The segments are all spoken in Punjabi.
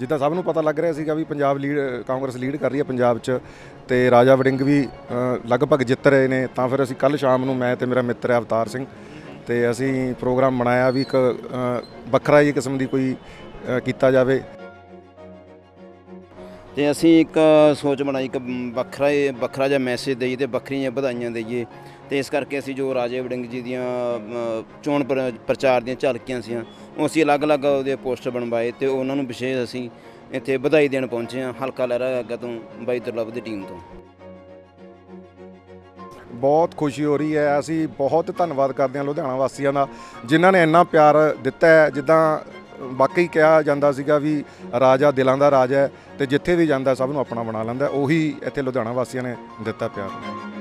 ਜਿੱਦਾਂ ਸਭ ਨੂੰ ਪਤਾ ਲੱਗ ਰਿਹਾ ਸੀਗਾ ਵੀ ਪੰਜਾਬ ਲੀਡ, ਕਾਂਗਰਸ ਲੀਡ ਕਰ ਰਹੀ ਹੈ ਪੰਜਾਬ 'ਚ ਤੇ ਰਾਜਾ ਵੜਿੰਗ ਵੀ ਲਗਭਗ ਜਿੱਤ ਰਹੇ ਨੇ। ਤਾਂ ਫਿਰ ਅਸੀਂ ਕੱਲ ਸ਼ਾਮ ਨੂੰ ਮੈਂ ਤੇ ਮੇਰਾ ਮਿੱਤਰ ਹੈ ਅਵਤਾਰ ਸਿੰਘ ਤੇ ਅਸੀਂ ਪ੍ਰੋਗਰਾਮ ਬਣਾਇਆ ਵੀ ਇੱਕ ਵੱਖਰਾ ਹੀ ਕਿਸਮ ਦੀ ਕੋਈ ਕੀਤਾ ਜਾਵੇ। ਤੇ ਅਸੀਂ ਇੱਕ ਸੋਚ ਬਣਾਈ, ਇੱਕ ਵੱਖਰਾ ਵੱਖਰਾ ਜਿਹਾ ਮੈਸੇਜ ਦੇਈਏ ਤੇ ਵੱਖਰੀਆਂ ਵਧਾਈਆਂ ਦੇਈਏ। ਤੇ ਇਸ ਕਰਕੇ ਅਸੀਂ ਜੋ ਰਾਜੇ ਵੜਿੰਗ ਜੀ ਦੀਆਂ ਚੋਣ ਪ੍ਰ- ਪ੍ਰਚਾਰ ਦੀਆਂ ਝਲਕੀਆਂ ਸੀਆਂ, ਉਹ ਅਸੀਂ ਅਲੱਗ-ਅਲੱਗ ਉਹਦੇ ਪੋਸਟਰ ਬਣਵਾਏ ਤੇ ਉਹਨਾਂ ਨੂੰ ਵਿਸ਼ੇਸ਼ ਅਸੀਂ ਇੱਥੇ ਵਧਾਈ ਦੇਣ ਪਹੁੰਚੇ ਹਾਂ ਹਲਕਾ ਲਹਿਰਾ ਅੱਗਾ ਤੋਂ ਬਾਈ ਦੁਰਲਭ ਦੀ ਟੀਮ ਤੋਂ। ਬਹੁਤ ਖੁਸ਼ੀ ਹੋ ਰਹੀ ਹੈ। ਅਸੀਂ ਬਹੁਤ ਧੰਨਵਾਦ ਕਰਦੇ ਹਾਂ ਲੁਧਿਆਣਾ ਵਾਸੀਆਂ ਦਾ, ਜਿਨ੍ਹਾਂ ਨੇ ਇੰਨਾ ਪਿਆਰ ਦਿੱਤਾ ਹੈ, ਜਿੱਦਾਂ ਵਾਕਈ ਕਿਹਾ ਜਾਂਦਾ ਸੀਗਾ ਵੀ ਰਾਜਾ ਦਿਲਾਂ ਦਾ ਰਾਜਾ ਹੈ ਤੇ ਜਿੱਥੇ ਵੀ ਜਾਂਦਾ ਸਭ ਨੂੰ ਆਪਣਾ ਬਣਾ ਲੈਂਦਾ ਉਹੀ ਇੱਥੇ ਲੁਧਿਆਣਾ ਵਾਸੀਆਂ ਨੇ ਦਿੱਤਾ ਪਿਆਰ।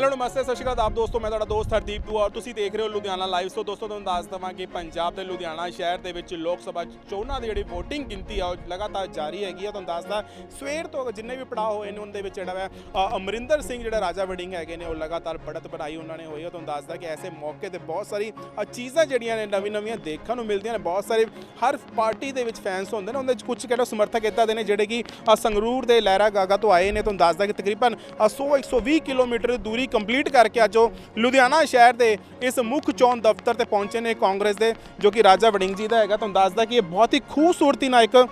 ਹੈਲੋ ਨਮਸਤੇ ਸਤਿ ਸ਼੍ਰੀ ਅਕਾਲ। ਆਪ ਦੋਸਤੋ ਮੈਂ ਤੁਹਾਡਾ ਦੋਸਤ ਹਰਦੀਪ ਦੂ ਔਰ ਤੁਸੀਂ ਦੇਖ ਰਹੇ ਹੋ ਲੁਧਿਆਣਾ ਲਾਈਵ ਸੋ ਦੋਸਤੋ ਤੁਹਾਨੂੰ ਦੱਸ ਦਵਾਂ ਕਿ ਪੰਜਾਬ ਦੇ ਲੁਧਿਆਣਾ ਸ਼ਹਿਰ ਦੇ ਵਿੱਚ ਲੋਕ ਸਭਾ ਚੋਣਾਂ ਦੀ ਜਿਹੜੀ VOTING ਗਿਣਤੀ ਆ ਉਹ ਲਗਾਤਾਰ ਜਾਰੀ ਹੈਗੀ ਆ। ਤੁਹਾਨੂੰ ਦੱਸਦਾ ਸਵੇਰ ਤੋਂ ਜਿੰਨੇ ਵੀ ਪੜਾਅ ਹੋਏ ਨੇ ਉਹਨਾਂ ਦੇ ਵਿੱਚ ਜਿਹੜਾ ਵਾ ਅਮਰਿੰਦਰ ਸਿੰਘ ਜਿਹੜਾ ਰਾਜਾ ਵੜਿੰਗ ਹੈਗੇ ਨੇ ਉਹ ਲਗਾਤਾਰ ਬੜਤ ਬਣਾਈ ਉਹਨਾਂ ਨੇ ਹੋਈ ਆ। ਤੁਹਾਨੂੰ ਦੱਸਦਾ ਕਿ ਐਸੇ ਮੌਕੇ ਤੇ ਬਹੁਤ ਸਾਰੀ ਚੀਜ਼ਾਂ ਜਿਹੜੀਆਂ ਨੇ ਨਵੀਂ ਨਵੀਆਂ ਦੇਖਣ ਨੂੰ ਮਿਲਦੀਆਂ ਨੇ। ਬਹੁਤ ਸਾਰੇ ਹਰ ਪਾਰਟੀ ਦੇ ਵਿੱਚ ਫੈਨਸ ਹੁੰਦੇ ਨੇ ਉਹਦੇ ਵਿੱਚ ਕੁਝ ਕਿਹੜਾ ਸਮਰਥਕ ਇੱਦਾਂ ਦੇ ਨੇ ਜਿਹੜੇ ਕਿ ਸੰਗਰੂਰ ਦੇ ਲਹਿਰਾ ਗਾਗਾ ਤੋਂ ਆਏ ਨੇ। ਤੁਹਾਨੂੰ ਦੱਸਦਾ ਕਿ ਤਕਰੀਬਨ ਅ, 100 120 ਕਿਲੋਮੀਟਰ ਦੂਰੀ ਕੰਪਲੀਟ ਕਰਕੇ ਅੱਜ ਉਹ ਲੁਧਿਆਣਾ ਸ਼ਹਿਰ ਦੇ ਇਸ ਮੁੱਖ ਚੋਣ ਦਫ਼ਤਰ ਤੇ ਪਹੁੰਚੇ ਨੇ ਕਾਂਗਰਸ ਦੇ, ਜੋ ਕਿ ਰਾਜਾ ਵੜਿੰਗ ਜੀ ਦਾ ਹੈਗਾ। ਤੁਹਾਨੂੰ ਦੱਸਦਾ ਕਿ ਇਹ ਬਹੁਤ ਹੀ ਖੂਬਸੂਰਤੀ ਨਾਲ ਇੱਕ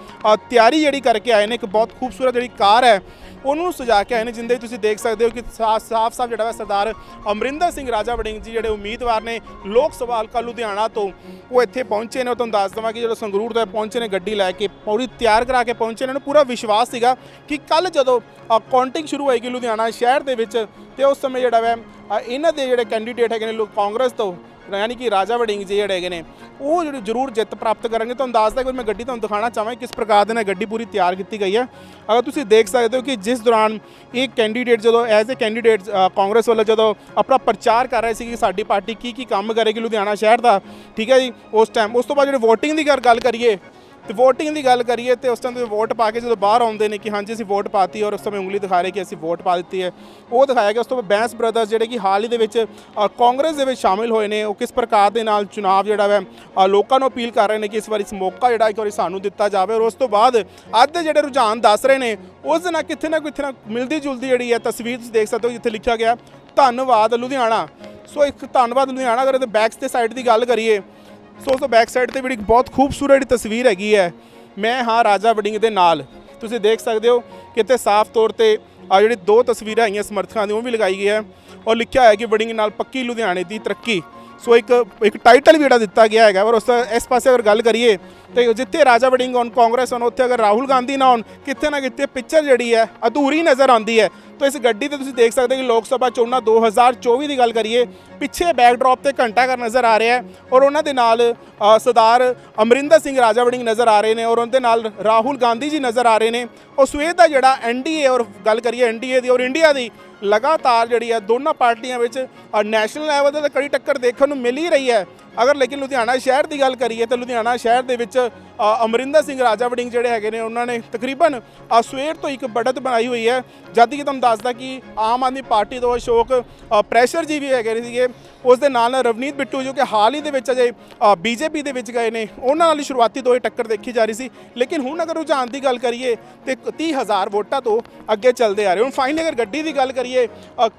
ਤਿਆਰੀ ਜਿਹੜੀ ਕਰਕੇ ਆਏ ਨੇ, ਇੱਕ ਬਹੁਤ ਖੂਬਸੂਰਤ ਜਿਹੜੀ ਕਾਰ ਹੈ, ਉਹਨੂੰ ਸਜਾ ਕੇ ਆਏ ਨੇ, ਜਿੰਦੇ ਤੁਸੀਂ ਦੇਖ ਸਕਦੇ ਹੋ ਕਿ ਸਾਫ਼ ਸਾਫ਼ ਜਿਹੜਾ ਵਾ ਸਰਦਾਰ ਅਮਰਿੰਦਰ ਸਿੰਘ ਰਾਜਾ ਵੜਿੰਗ ਜੀ ਜਿਹੜੇ ਉਮੀਦਵਾਰ ਨੇ ਲੋਕ ਸਭਾ ਹਲਕਾ ਲੁਧਿਆਣਾ ਤੋਂ, ਉਹ ਇੱਥੇ ਪਹੁੰਚੇ ਨੇ। ਉਹ ਤੁਹਾਨੂੰ ਦੱਸ ਦਵਾਂ ਕਿ ਜਦੋਂ ਸੰਗਰੂਰ ਤੋਂ ਪਹੁੰਚੇ ਨੇ ਗੱਡੀ ਲੈ ਕੇ, ਪੂਰੀ ਤਿਆਰ ਕਰਾ ਕੇ ਪਹੁੰਚੇ ਨੇ। ਉਹਨਾਂ ਨੂੰ ਪੂਰਾ ਵਿਸ਼ਵਾਸ ਸੀਗਾ ਕਿ ਕੱਲ ਜਦੋਂ ਕਾਊਂਟਿੰਗ ਸ਼ੁਰੂ ਹੋਏਗੀ ਲੁਧਿਆਣਾ ਸ਼ਹਿਰ ਦੇ ਵਿੱਚ, ਤੇ ਉਸ ਸਮੇਂ ਜਿਹੜਾ ਵੈ ਇਹਨਾਂ ਦੇ ਜਿਹੜੇ ਕੈਂਡੀਡੇਟ ਹੈਗੇ ਨੇ ਲੋਕ ਕਾਂਗਰਸ ਤੋਂ, ਯਾਨੀ ਕਿ ਰਾਜਾ ਵੜਿੰਗ ਜੀ ਜਿਹੜੇ ਹੈਗੇ ਨੇ, ਉਹ ਜਿਹੜੇ ਜ਼ਰੂਰ ਜਿੱਤ ਪ੍ਰਾਪਤ ਕਰਨਗੇ। ਤੁਹਾਨੂੰ ਦੱਸਦਾ ਕਿ ਮੈਂ ਗੱਡੀ ਤੁਹਾਨੂੰ ਦਿਖਾਣਾ ਚਾਹਾਂ ਕਿਸ ਪ੍ਰਕਾਰ ਦੇ ਨਾਲ ਗੱਡੀ ਪੂਰੀ ਤਿਆਰ ਕੀਤੀ ਗਈ ਹੈ। ਅਗਰ ਤੁਸੀਂ ਦੇਖ ਸਕਦੇ ਹੋ ਕਿ ਜਿਸ ਦੌਰਾਨ ਇਹ ਕੈਂਡੀਡੇਟ ਜਦੋਂ ਐਜ਼ ਅ ਕੈਂਡੀਡੇਟ ਕਾਂਗਰਸ ਵੱਲੋਂ ਜਦੋਂ ਆਪਣਾ ਪ੍ਰਚਾਰ ਕਰ ਰਹੇ ਸੀ ਕਿ ਸਾਡੀ ਪਾਰਟੀ ਕੀ ਕੀ ਕੰਮ ਕਰੇਗੀ ਲੁਧਿਆਣਾ ਸ਼ਹਿਰ ਦਾ, ਠੀਕ ਹੈ ਜੀ, ਉਸ ਟਾਈਮ ਉਸ ਤੋਂ ਬਾਅਦ ਜਿਹੜੇ VOTING ਦੀ ਗੱਲ ਗੱਲ ਕਰੀਏ ਤੇ VOTING ਦੀ ਗੱਲ ਕਰੀਏ ਤੇ ਉਸ ਟਾਈਮ ਤੇ ਵੋਟ ਪਾ ਕੇ ਜਦੋਂ ਬਾਹਰ ਆਉਂਦੇ ਨੇ ਕਿ ਹਾਂਜੀ ਅਸੀਂ ਵੋਟ ਪਾਤੀ ਔਰ ਉਸ ਸਮੇਂ ਉਂਗਲੀ ਦਿਖਾ ਰਹੇ ਕਿ ਅਸੀਂ ਵੋਟ ਪਾ ਦਿੱਤੀ ਹੈ, ਉਹ ਦਿਖਾਇਆ ਗਿਆ। ਉਸ ਤੋਂ ਬਾਅਦ ਬੈਂਸ ਬ੍ਰਦਰਸ ਜਿਹੜੇ ਕਿ ਹਾਲ ਹੀ ਦੇ ਵਿੱਚ ਕਾਂਗਰਸ ਦੇ ਵਿੱਚ ਸ਼ਾਮਿਲ ਹੋਏ ਨੇ। ਉਹ ਕਿਸ ਪ੍ਰਕਾਰ ਦੇ ਨਾਲ ਚੁਣਾਵ ਜਿਹੜਾ ਵੈ ਲੋਕਾਂ ਨੂੰ ਅਪੀਲ ਕਰ ਰਹੇ ਨੇ ਕਿ ਇਸ ਵਾਰੀ ਇਸ ਮੌਕਾ ਜਿਹੜਾ ਇੱਕ ਵਾਰੀ ਸਾਨੂੰ ਦਿੱਤਾ ਜਾਵੇ ਔਰ ਉਸ ਤੋਂ ਬਾਅਦ ਅੱਜ ਦੇ ਜਿਹੜੇ ਰੁਝਾਨ ਦੱਸ ਰਹੇ ਨੇ, ਉਸ ਦੇ ਨਾਲ ਕਿੱਥੇ ਨਾ ਕਿੱਥੇ ਨਾ ਮਿਲਦੀ ਜੁਲਦੀ ਜਿਹੜੀ ਹੈ ਤਸਵੀਰ ਤੁਸੀਂ ਦੇਖ ਸਕਦੇ ਹੋ, ਜਿੱਥੇ ਲਿਖਿਆ ਗਿਆ ਧੰਨਵਾਦ ਲੁਧਿਆਣਾ। ਸੋ ਇੱਕ ਧੰਨਵਾਦ ਲੁਧਿਆਣਾ, ਅਗਰ ਇਹਦੇ ਬੈਕਸ ਦੇ ਸਾਈਡ ਦੀ ਗੱਲ ਕਰੀਏ ਸੋ ਉਸ ਤੋਂ ਬੈਕ ਸਾਈਡ ਤੇ ਵੀ ਇੱਕ ਬਹੁਤ ਖੂਬਸੂਰਤ ਤਸਵੀਰ ਹੈਗੀ ਹੈ। ਮੈਂ ਹਾਂ ਰਾਜਾ ਵਡਿੰਗ ਦੇ ਨਾਲ। ਤੁਸੀਂ ਦੇਖ ਸਕਦੇ ਹੋ ਕਿ ਇੱਥੇ ਸਾਫ਼ ਤੌਰ ਤੇ ਆ ਜਿਹੜੀ ਦੋ ਤਸਵੀਰਾਂ ਹੈਗੀਆਂ ਸਮਰਥਕਾਂ ਦੀ ਉਹ ਵੀ ਲਗਾਈ ਗਈ ਹੈ ਔਰ ਲਿਖਿਆ ਹੋਇਆ ਕਿ ਵਡਿੰਗ ਨਾਲ ਪੱਕੀ ਲੁਧਿਆਣੇ ਦੀ ਤਰੱਕੀ। ਸੋ ਇੱਕ ਇੱਕ ਟਾਈਟਲ ਵੀ ਜਿਹੜਾ ਦਿੱਤਾ ਗਿਆ ਹੈਗਾ ਔਰ ਉਸ ਦਾ ਇਸ ਪਾਸੇ ਅਗਰ ਗੱਲ ਕਰੀਏ, ਤੇ ਜਿੱਥੇ ਰਾਜਾ ਵੜਿੰਗ ਹੋਣ, ਕਾਂਗਰਸ ਹੋਣ, ਉੱਥੇ ਅਗਰ ਰਾਹੁਲ ਗਾਂਧੀ ਨਾ ਹੋਣ, ਕਿੱਥੇ ਨਾ ਕਿਤੇ ਪਿਕਚਰ ਜਿਹੜੀ ਹੈ, ਅਧੂਰੀ ਨਜ਼ਰ ਆਉਂਦੀ ਹੈ। ਤਾਂ ਇਸ ਗੱਡੀ ਤੇ ਤੁਸੀਂ ਦੇਖ ਸਕਦੇ ਹੋ ਕਿ ਲੋਕ ਸਭਾ ਚੋਣਾਂ 2024 ਦੀ ਗੱਲ ਕਰੀਏ, ਪਿੱਛੇ ਬੈਕਡ੍ਰੌਪ ਤੇ ਘੰਟਾ ਘਰ ਨਜ਼ਰ ਆ ਰਿਹਾ ਹੈ ਔਰ ਉਹਨਾਂ ਦੇ ਨਾਲ ਸਰਦਾਰ ਅਮਰਿੰਦਰ ਸਿੰਘ ਰਾਜਾ ਵੜਿੰਗ ਨਜ਼ਰ ਆ ਰਹੇ ਨੇ ਔਰ ਉਹਨਾਂ ਦੇ ਨਾਲ ਰਾਹੁਲ ਗਾਂਧੀ ਜੀ ਨਜ਼ਰ ਆ ਰਹੇ ਨੇ। ਔਰ ਸਵੇਰ ਦਾ ਜਿਹੜਾ ਐਨਡੀਏ ਔਰ ਗੱਲ ਕਰੀਏ ਐਨਡੀਏ ਦੀ ਔਰ ਇੰਡੀਆ ਦੀ ਲਗਾਤਾਰ ਜਿਹੜੀ ਹੈ ਦੋਨਾਂ ਪਾਰਟੀਆਂ ਵਿੱਚ ਨੈਸ਼ਨਲ ਲੈਵਲ ਤੇ ਤਾਂ ਕੜੀ ਟੱਕਰ ਦੇਖਣ ਨੂੰ ਮਿਲ ਹੀ ਰਹੀ ਹੈ। ਅਗਰ ਲੇਕਿਨ ਲੁਧਿਆਣਾ ਸ਼ਹਿਰ ਦੀ ਗੱਲ ਕਰੀਏ ਤਾਂ ਲੁਧਿਆਣਾ ਸ਼ਹਿਰ ਦੇ ਵਿੱਚ ਅਮਰਿੰਦਰ ਸਿੰਘ ਰਾਜਾ ਵੜਿੰਗ ਜਿਹੜੇ ਹੈਗੇ ਨੇ, ਉਹਨਾਂ ਨੇ ਤਕਰੀਬਨ ਸਵੇਰ ਤੋਂ ਇੱਕ ਬੜਤ ਬਣਾਈ ਹੋਈ ਹੈ। ਜਦ ਕਿ ਤੁਹਾਨੂੰ ਦੱਸਦਾ ਕਿ ਆਮ ਆਦਮੀ ਪਾਰਟੀ ਤੋਂ ਅਸ਼ੋਕ ਪ੍ਰੈਸ਼ਰ ਜੀ ਵੀ ਹੈਗੇ ਨੇ ਸੀਗੇ। ਉਸ ਦੇ ਨਾਲ ਰਵਨੀਤ ਬਿੱਟੂ, ਜੋ ਕਿ ਹਾਲ ਹੀ ਦੇ ਵਿੱਚ ਅਜੇ ਬੀਜੇਪੀ ਦੇ ਵਿੱਚ ਗਏ ਨੇ, ਉਹਨਾਂ ਨਾਲ ਹੀ ਸ਼ੁਰੂਆਤੀ ਦੋ ਹੀ ਟੱਕਰ ਦੇਖੀ ਜਾ ਰਹੀ ਸੀ। ਲੇਕਿਨ ਹੁਣ ਅਗਰ ਰੁਝਾਨ ਦੀ ਗੱਲ ਕਰੀਏ ਤੇ 30000 ਵੋਟਾਂ ਤੋਂ ਅੱਗੇ ਚੱਲਦੇ ਆ ਰਹੇ। ਹੁਣ ਫਾਈਨਲੀ ਅਗਰ ਗੱਡੀ ਦੀ ਗੱਲ ਕਰੀਏ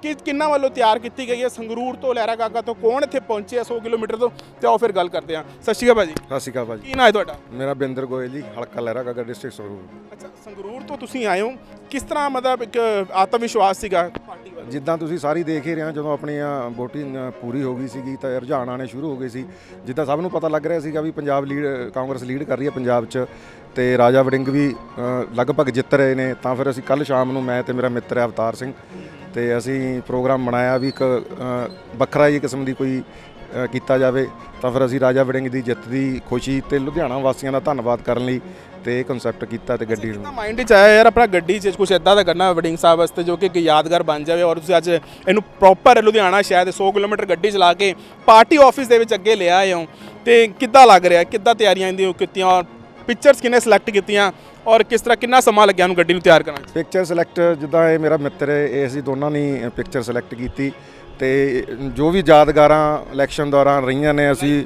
ਕਿ, ਕਿੰਨਾ ਵੱਲੋਂ ਤਿਆਰ ਕੀਤੀ ਗਈ ਹੈ? ਸੰਗਰੂਰ ਤੋਂ ਲਹਿਰਾ ਗਾਗਾ ਤੋਂ ਕੌਣ ਇੱਥੇ ਪਹੁੰਚੇ ਆ 100 ਕਿਲੋਮੀਟਰ ਤੋਂ? ਤੇ ਆਓ ਫਿਰ ਗੱਲ ਕਰਦੇ ਹਾਂ। ਸਤਿ ਸ਼੍ਰੀ ਅਕਾਲ ਭਾਜੀ। ਸਤਿ ਸ਼੍ਰੀ ਅਕਾਲ ਭਾਜੀ। ਕੀ ਨਾਂ ਹੈ ਤੁਹਾਡਾ? ਮੇਰਾ ਬਿੰਦਰ ਗੋਇਲ ਜੀ ਹਲਕਾ ਲਹਿਰਾ ਗਾਗਾ ਡਿਸਟ੍ਰਿਕਟ ਸੰਗਰੂਰ ਅੱਛਾ ਸੰਗਰੂਰ ਤੋਂ ਤੁਸੀਂ ਆਏ ਹੋ। ਕਿਸ ਤਰ੍ਹਾਂ ਮਤਲਬ ਇੱਕ ਆਤਮ ਵਿਸ਼ਵਾਸ ਸੀਗਾ ਪਾਰਟੀ ਵੱਲ? ਜਿੱਦਾਂ ਤੁਸੀਂ ਸਾਰੀ ਦੇਖ ਹੀ ਰਹੇ ਹੋ ਜਦੋਂ ਆਪਣੀ VOTING ਪੂਰੀ ਹੋ ਗਈ ਸੀਗੀ ਤਾਂ ਰੁਝਾਨ ਆਣੇ ਸ਼ੁਰੂ ਹੋ ਗਏ ਸੀ। ਜਿੱਦਾਂ ਸਭ ਨੂੰ ਪਤਾ ਲੱਗ ਰਿਹਾ ਸੀਗਾ ਵੀ ਪੰਜਾਬ ਲੀਡ ਕਾਂਗਰਸ ਲੀਡ ਕਰ ਰਹੀ ਹੈ ਪੰਜਾਬ 'ਚ ਤੇ ਰਾਜਾ ਵੜਿੰਗ ਵੀ ਅ, ਲਗਭਗ ਜਿੱਤ ਰਹੇ ਨੇ। ਤਾਂ ਫਿਰ ਅਸੀਂ ਕੱਲ ਸ਼ਾਮ ਨੂੰ ਮੈਂ ਤੇ ਮੇਰਾ ਮਿੱਤਰ ਹੈ ਅਵਤਾਰ ਸਿੰਘ ਤੇ ਅਸੀਂ ਪ੍ਰੋਗਰਾਮ ਬਣਾਇਆ ਵੀ ਇੱਕ ਵੱਖਰਾ ਹੀ ਕਿਸਮ ਦੀ ਕੋਈ ਕੀਤਾ ਜਾਵੇ, ਤਾਂ ਫਿਰ ਅਸੀਂ ਰਾਜਾ ਵੜਿੰਗ ਦੀ ਜਿੱਤ ਦੀ ਖੁਸ਼ੀ ਤੇ ਲੁਧਿਆਣਾ ਵਾਸੀਆਂ ਦਾ ਧੰਨਵਾਦ ਕਰਨ ਲਈ ਤੇ ਇਹ ਕਨਸੈਪਟ ਕੀਤਾ ਤੇ ਗੱਡੀ ਨੂੰ। ਮਾਈਂਡ 'ਚ ਆਇਆ ਯਾਰ ਆਪਣਾ ਗੱਡੀ 'ਚ ਕੁਝ ਇਦਾਂ ਦਾ ਕਰਨਾ ਵਡਿੰਗ ਸਾਹਿਬ ਵਾਸਤੇ ਜੋ ਕਿ ਇੱਕ ਯਾਦਗਾਰ ਬਣ ਜਾਵੇ ਔਰ ਤੁਸੀਂ ਅੱਜ ਇਹਨੂੰ ਪ੍ਰੋਪਰ ਲੁਧਿਆਣਾ ਸ਼ਹਿਰ ਦੇ 100 ਕਿਲੋਮੀਟਰ ਗੱਡੀ ਚਲਾ ਕੇ ਪਾਰਟੀ ਆਫਿਸ ਦੇ ਵਿੱਚ ਅੱਗੇ ਲੈ ਆਏ ਹੋ। ਤੇ ਕਿੱਦਾਂ ਲੱਗ ਰਿਹਾ? ਕਿੱਦਾਂ ਤਿਆਰੀਆਂ ਇਹਦੀਆਂ ਕੀਤੀਆਂ? ਔਰ ਪਿਕਚਰਸ ਕਿਨੇ ਸਿਲੈਕਟ ਕੀਤੀਆਂ ਔਰ ਕਿਸ ਤਰ੍ਹਾਂ ਕਿੰਨਾ ਸਮਾਂ ਲੱਗਿਆ ਨੂੰ ਗੱਡੀ ਨੂੰ ਤਿਆਰ ਕਰਨ 'ਚ ਪਿਕਚਰ ਸਿਲੈਕਟ ਜਿੱਦਾਂ ਇਹ ਮੇਰਾ ਮਿੱਤਰ ਹੈ ਇਹ ਅਸੀਂ ਦੋਨਾਂ ਨੇ ਪਿਕਚਰ ਸਿਲੈਕਟ ਕੀਤੀ ਤੇ ਜੋ ਵੀ ਯਾਦਗਾਰਾਂ ਇਲੈਕਸ਼ਨ ਦੌਰਾਨ ਰਹੀਆਂ ਨੇ ਅਸੀਂ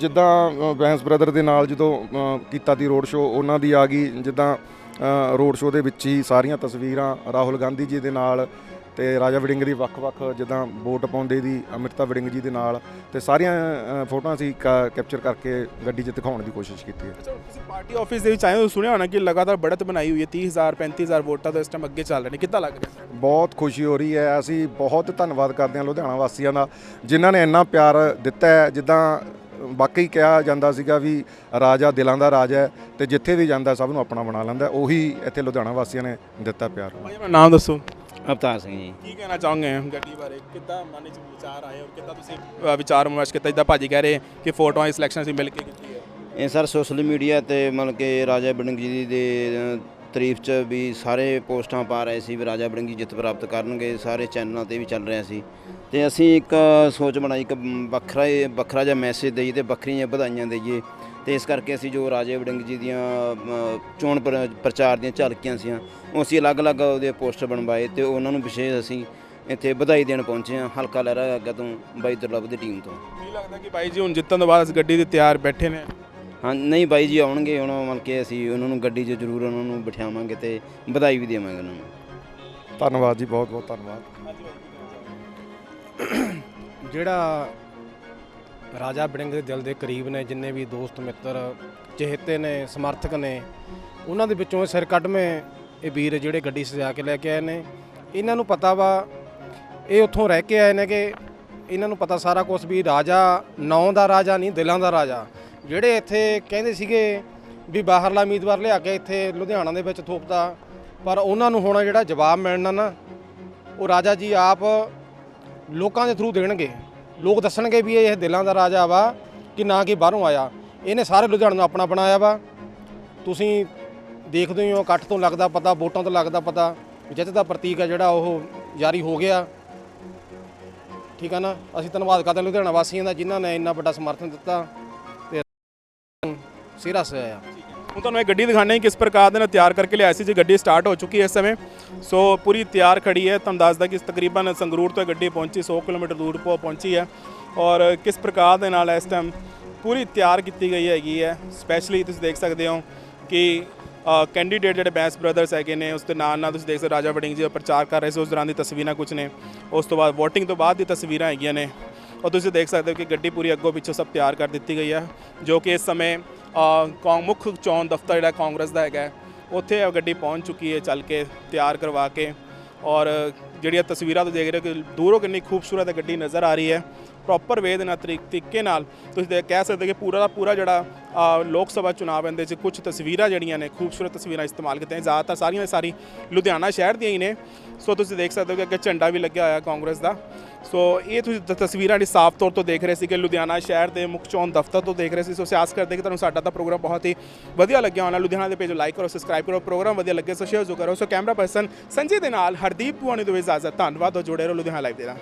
ਜਿੱਦਾਂ ਬੈਂਸ ਬ੍ਰਦਰ ਦੇ ਨਾਲ ਜਦੋਂ ਅ, ਕੀਤਾ ਦੀ ਰੋਡ ਸ਼ੋ ਉਹਨਾਂ ਦੀ ਆ ਗਈ ਜਿੱਦਾਂ ਅ, ਰੋਡ ਸ਼ੋ ਦੇ ਵਿੱਚ ਹੀ ਸਾਰੀਆਂ ਤਸਵੀਰਾਂ ਰਾਹੁਲ ਗਾਂਧੀ ਜੀ ਦੇ ਨਾਲ ਤੇ ਰਾਜਾ ਵੜਿੰਗ ਦੀ ਵੱਖ-ਵੱਖ ਜਿੱਦਾਂ ਵੋਟ ਪਾਉਂਦੇ ਦੀ ਅਮ੍ਰਿਤਾ ਵੜਿੰਗ ਜੀ ਦੇ ਨਾਲ ਤੇ ਸਾਰੀਆਂ ਫੋਟੋਆਂ ਅਸੀਂ ਕੈਪਚਰ ਕਰਕੇ ਗੱਡੀ 'ਚ ਦਿਖਾਉਣ ਦੀ ਕੋਸ਼ਿਸ਼ ਕੀਤੀ ਹੈ। ਅੱਛਾ ਤੁਸੀਂ ਪਾਰਟੀ ਆਫਿਸ ਦੇ ਵਿੱਚ ਆਏ ਹੋ ਸੁਣਿਆ ਹੋਣਾ ਕਿ ਲਗਾਤਾਰ ਬੜਤ ਬਣਾਈ ਹੋਈ ਹੈ 30000 35000 ਵੋਟਾਂ ਤੋਂ ਇਸ ਟਾਈਮ ਅੱਗੇ ਚੱਲ ਰਹੇ ਨੇ ਕਿੱਦਾਂ ਲੱਗ ਰਿਹਾ? ਬਹੁਤ ਖੁਸ਼ੀ ਹੋ ਰਹੀ ਹੈ ਅਸੀਂ ਬਹੁਤ ਧੰਨਵਾਦ ਕਰਦੇ ਹਾਂ ਲੁਧਿਆਣਾ ਵਾਸੀਆਂ ਦਾ ਜਿਨ੍ਹਾਂ ਨੇ ਇੰਨਾ ਪਿਆਰ ਦਿੱਤਾ ਹੈ ਜਿੱਦਾਂ ਵਾਕਈ ਕਿਹਾ ਜਾਂਦਾ ਸੀਗਾ ਵੀ ਰਾਜਾ ਦਿਲਾਂ ਦਾ ਰਾਜਾ ਹੈ ਤੇ ਜਿੱਥੇ ਵੀ ਜਾਂਦਾ ਸਭ ਨੂੰ ਆਪਣਾ ਬਣਾ ਲੈਂਦਾ। ਉਹੀ ਇੱਥੇ ਲੁਧਿਆਣਾ ਵਾਸੀਆਂ ਨੇ ਦਿੱਤਾ ਪਿਆਰ। ਭਾਈ ਆਪਣਾ ਨਾਮ ਦੱਸੋ। ਅਵਤਾਰ ਸਿੰਘ ਜੀ। ਕੀ ਕਹਿਣਾ ਚਾਹੋਗੇ ਗੱਡੀ ਬਾਰੇ? ਕਿੱਦਾਂ ਮਨ ਵਿੱਚ ਵਿਚਾਰ ਆਏ ਔਰ ਕਿੱਦਾਂ ਤੁਸੀਂ ਅ, ਵਿਚਾਰ ਵਿਮਰਸ਼ ਕੀਤਾ? ਜਿੱਦਾਂ ਭਾਜੀ ਕਹਿ ਰਹੇ ਕਿ ਫੋਟੋਆਂ ਇਸ ਸਿਲੈਕਸ਼ਨ ਅਸੀਂ ਮਿਲ ਕੇ ਕੀਤੀ ਹੈ। ਇਹ ਸਰ ਸੋਸ਼ਲ ਮੀਡੀਆ ਤੇ ਮਤਲਬ ਕਿ ਰਾਜਾ ਵੜਿੰਗ ਜੀ ਦੇ ਅ, ਤਾਰੀਫ ਚ ਵੀ ਸਾਰੇ ਪੋਸਟਾਂ ਪਾ ਰਹੇ ਸੀ ਵੀ ਰਾਜਾ ਵੜਿੰਗ ਜੀ ਜਿੱਤ ਪ੍ਰਾਪਤ ਕਰਨਗੇ ਸਾਰੇ ਚੈਨਲਾਂ ਤੇ ਵੀ ਚੱਲ ਰਿਹਾ ਸੀ। ਤੇ ਅਸੀਂ ਇੱਕ ਸੋਚ ਬਣਾਈ ਇੱਕ ਵੱਖਰਾ ਹੀ- ਵੱਖਰਾ ਜਿਹਾ ਮੈਸੇਜ ਦੇਈਏ ਤੇ ਵੱਖਰੀਆਂ ਵਧਾਈਆਂ ਦੇਈਏ। ਤੇ ਇਸ ਕਰਕੇ ਅਸੀਂ ਜੋ ਰਾਜੇ ਵੜਿੰਗ ਜੀ ਦੀਆਂ ਚੋਣ ਪ੍ਰ- ਪ੍ਰਚਾਰ ਦੀਆਂ ਝਲਕੀਆਂ ਸੀਆਂ ਉਹ ਅਸੀਂ ਅਲੱਗ-ਅਲੱਗ ਉਹਦੇ ਪੋਸਟਰ ਬਣਵਾਏ ਤੇ ਉਹਨਾਂ ਨੂੰ ਵਿਸ਼ੇਸ਼ ਅਸੀਂ ਇੱਥੇ ਵਧਾਈ ਦੇਣ ਪਹੁੰਚੇ ਹਾਂ ਹਲਕਾ ਲਹਿਰਾ ਅੱਗੇ ਤੋਂ ਬਾਈ ਦੁਰਲਭ ਦੀ ਟੀਮ ਤੋਂ। ਕੀ ਲੱਗਦਾ ਕਿ ਭਾਈ ਜੀ ਹੁਣ ਜਿੱਤਣ ਤੋਂ ਬਾਅਦ ਇਸ ਗੱਡੀ ਦੇ ਤਿਆਰ ਬੈਠੇ ਨੇ? ਹਾਂ ਨਹੀਂ ਬਾਈ ਜੀ ਆਉਣਗੇ ਹੁਣ ਮਤਲਬ ਕਿ ਅਸੀਂ ਉਹਨਾਂ ਨੂੰ ਗੱਡੀ 'ਚ ਜ਼ਰੂਰ ਉਹਨਾਂ ਨੂੰ ਬਿਠਾਵਾਂਗੇ ਤੇ ਵਧਾਈ ਵੀ ਦੇਵਾਂਗੇ ਉਹਨਾਂ ਨੂੰ। ਧੰਨਵਾਦ ਜੀ ਬਹੁਤ ਬਹੁਤ ਧੰਨਵਾਦ। ਜਿਹੜਾ ਰਾਜਾ ਬੜਿੰਗ ਦੇ ਦਿਲ ਦੇ ਕਰੀਬ ਨੇ, ਜਿੰਨੇ ਵੀ ਦੋਸਤ, ਮਿੱਤਰ, ਚਹੇਤੇ ਨੇ, ਸਮਰਥਕ ਨੇ, ਉਹਨਾਂ ਦੇ ਵਿੱਚੋਂ ਸਿਰ ਕੱਢਵੇਂ ਇਹ ਵੀਰ ਜਿਹੜੇ ਗੱਡੀ ਸਜਾ ਕੇ ਲੈ ਕੇ ਆਏ ਨੇ। ਇਹਨਾਂ ਨੂੰ ਪਤਾ ਵਾ, ਇਹ ਉੱਥੋਂ ਰਹਿ ਕੇ ਆਏ ਨੇ ਕਿ ਇਹਨਾਂ ਨੂੰ ਪਤਾ ਸਾਰਾ ਕੁਝ ਵੀ ਰਾਜਾ ਨੌਂ ਦਾ ਰਾਜਾ ਨਹੀਂ, ਦਿਲਾਂ ਦਾ ਰਾਜਾ। ਜਿਹੜੇ ਇੱਥੇ ਕਹਿੰਦੇ ਸੀਗੇ ਵੀ ਬਾਹਰਲਾ ਉਮੀਦਵਾਰ ਲਿਆ ਕੇ ਇੱਥੇ ਲੁਧਿਆਣਾ ਦੇ ਵਿੱਚ ਥੋਪਦਾ ਪਰ ਉਹਨਾਂ ਨੂੰ ਹੁਣ ਜਿਹੜਾ ਜਵਾਬ ਮਿਲਣਾ ਨਾ, ਉਹ ਰਾਜਾ ਜੀ ਆਪ ਲੋਕਾਂ ਦੇ ਥਰੂ ਦੇਣਗੇ। ਲੋਕ ਦੱਸਣਗੇ ਵੀ ਇਹ ਦਿਲਾਂ ਦਾ ਰਾਜਾ ਵਾ ਕਿ ਨਾ ਕਿ ਬਾਹਰੋਂ ਆਇਆ। ਇਹਨੇ ਸਾਰੇ ਲੁਧਿਆਣਾ ਨੂੰ ਆਪਣਾ ਬਣਾਇਆ ਵਾ। ਤੁਸੀਂ ਦੇਖਦੇ ਹੀ ਹੋ, ਇਕੱਠ ਤੋਂ ਲੱਗਦਾ ਪਤਾ, ਵੋਟਾਂ ਤੋਂ ਲੱਗਦਾ ਪਤਾ, ਜਿੱਤ ਦਾ ਪ੍ਰਤੀਕ ਆ ਜਿਹੜਾ ਉਹ ਜਾਰੀ ਹੋ ਗਿਆ। ਠੀਕ ਆ ਨਾ? ਅਸੀਂ ਧੰਨਵਾਦ ਕਰਦੇ ਲੁਧਿਆਣਾ ਵਾਸੀਆਂ ਦਾ ਜਿਨ੍ਹਾਂ ਨੇ ਇੰਨਾ ਵੱਡਾ ਸਮਰਥਨ ਦਿੱਤਾ ਤੇ ਸਿਰਾ ਸਜਾਇਆ ਹੁਣ ਤੁਹਾਨੂੰ ਇਹ ਗੱਡੀ ਦਿਖਾਣੇ ਕਿਸ ਪ੍ਰਕਾਰ ਦੇ ਨਾਲ ਤਿਆਰ ਕਰਕੇ ਲਿਆਇਆ ਸੀ, ਜੀ ਗੱਡੀ ਸਟਾਰਟ ਹੋ ਚੁੱਕੀ ਹੈ ਇਸ ਸਮੇਂ। ਸੋ ਪੂਰੀ ਤਿਆਰ ਖੜੀ ਹੈ, ਤੁਹਾਨੂੰ ਦੱਸਦਾ ਕਿ ਤਕਰੀਬਨ ਸੰਗਰੂਰ ਤੋਂ ਇਹ ਗੱਡੀ ਪਹੁੰਚੀ 100 ਕਿਲੋਮੀਟਰ ਦੂਰ ਪਹੁੰਚੀ ਹੈ। ਔਰ ਕਿਸ ਪ੍ਰਕਾਰ ਦੇ ਨਾਲ ਇਸ ਟਾਈਮ ਪੂਰੀ ਤਿਆਰ ਕੀਤੀ ਗਈ ਹੈਗੀ ਹੈ। ਸਪੈਸ਼ਲੀ ਤੁਸੀਂ ਦੇਖ ਸਕਦੇ ਹੋ ਕਿ ਕੈਂਡੀਡੇਟ ਜਿਹੜੇ ਬੈਂਸ ਬ੍ਰਦਰਸ ਹੈਗੇ ਨੇ, ਉਸ ਦੇ ਨਾਲ ਨਾਲ ਤੁਸੀਂ ਦੇਖ ਸਕਦੇ ਹੋ ਰਾਜਾ ਵੜਿੰਗ ਜੀ ਦਾ ਪ੍ਰਚਾਰ ਕਰ ਰਹੇ ਸੀ, ਉਸ ਦੌਰਾਨ ਦੀ ਤਸਵੀਰਾਂ ਕੁਝ ਨੇ। ਉਸ ਤੋਂ ਬਾਅਦ VOTING ਤੋਂ ਬਾਅਦ ਦੀ ਤਸਵੀਰਾਂ ਹੈਗੀਆਂ ਨੇ। ਔਰ ਤੁਸੀਂ ਦੇਖ ਸਕਦੇ ਹੋ ਕਿ ਗੱਡੀ ਪੂਰੀ ਅੱਗੋਂ ਪਿੱਛੋਂ ਸਭ ਤਿਆਰ ਕਰ ਦਿੱਤੀ ਗਈ ਹੈ, ਜੋ ਕਿ ਇਸ ਸਮੇਂ ਕੌ, ਮੁੱਖ ਚੋਣ ਦਫ਼ਤਰ ਜਿਹੜਾ ਕਾਂਗਰਸ ਦਾ ਹੈਗਾ, ਉੱਥੇ ਇਹ ਗੱਡੀ ਪਹੁੰਚ ਚੁੱਕੀ ਹੈ ਚੱਲ ਕੇ, ਤਿਆਰ ਕਰਵਾ ਕੇ ਔਰ ਜਿਹੜੀਆਂ ਤਸਵੀਰਾਂ ਤੁਸੀਂ ਦੇਖ ਰਹੇ ਹੋ ਕਿ ਦੂਰੋਂ ਕਿੰਨੀ ਖੂਬਸੂਰਤ ਗੱਡੀ ਨਜ਼ਰ ਆ ਰਹੀ ਹੈ ਪ੍ਰੋਪਰ ਵੇ ਦੇ ਨਾਲ ਤਰੀਕ- ਤਰੀਕੇ ਨਾਲ ਤੁਸੀਂ ਦੇ ਕਹਿ ਸਕਦੇ ਕਿ ਪੂਰਾ ਦਾ ਪੂਰਾ ਜਿਹੜਾ ਲੋਕ ਸਭਾ ਚੁਣਾਵ ਇਹਦੇ 'ਚ ਕੁਝ ਤਸਵੀਰਾਂ ਜਿਹੜੀਆਂ ਨੇ, ਖੂਬਸੂਰਤ ਤਸਵੀਰਾਂ ਇਸਤੇਮਾਲ ਕੀਤੀਆਂ ਜ਼ਿਆਦਾਤਰ ਸਾਰੀਆਂ ਸਾਰੀ ਲੁਧਿਆਣਾ ਸ਼ਹਿਰ ਦੀਆਂ ਹੀ ਨੇ, ਸੋ ਤੁਸੀਂ ਦੇਖ ਸਕਦੇ ਹੋ ਕਿ ਅੱਗੇ ਝੰਡਾ ਵੀ ਲੱਗਿਆ ਹੋਇਆ ਕਾਂਗਰਸ ਦਾ ਸੋ ਇਹ ਤੁਸੀਂ ਤ- ਤਸਵੀਰਾਂ ਜਿਹੜੀ ਸਾਫ਼ ਤੌਰ ਤੋਂ ਦੇਖ ਰਹੇ ਸੀ ਕਿ ਲੁਧਿਆਣਾ ਸ਼ਹਿਰ ਦੇ ਮੁੱਖ ਚੋਣ ਦਫ਼ਤਰ ਤੋਂ ਦੇਖ ਰਹੇ ਸੀ। ਸੋ ਆਸ ਕਰਦੇ ਕਿ ਤੁਹਾਨੂੰ ਸਾਡਾ ਤਾਂ ਪ੍ਰੋਗਰਾਮ ਬਹੁਤ ਹੀ ਵਧੀਆ ਲੱਗਿਆ ਹੋਣਾ। ਲੁਧਿਆਣਾ ਦੇ ਪੇਜ ਲਾਈਕ ਕਰੋ ਸਬਸਕ੍ਰਾਈਬ ਕਰੋ, ਪ੍ਰੋਗਰਾਮ ਵਧੀਆ ਲੱਗੇ ਸੋ ਸ਼ੇਅਰ ਜ਼ਰੂਰ ਕਰੋ। ਸੋ ਕੈਮਰਾ ਪਰਸਨ ਸੰਜੇ ਦੇ ਨਾਲ ਹਰਦੀਪ ਪੁਆਣੀ ਤੋਂ ਇਜਾਜ਼ਤ ਧੰਨਵਾਦ ਹੋ ਜੁੜੇ ਰਹੋ ਲੁਧਿਆਣਾ ਲਾਈਵ ਦੇ ਨਾਲ।